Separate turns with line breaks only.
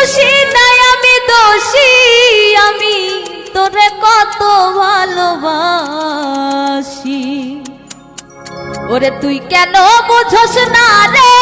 দোষী নাই আমি দোষী আমি তোরে কত ভালোবাসি। ওরে তুই কেন বুঝোস না রে?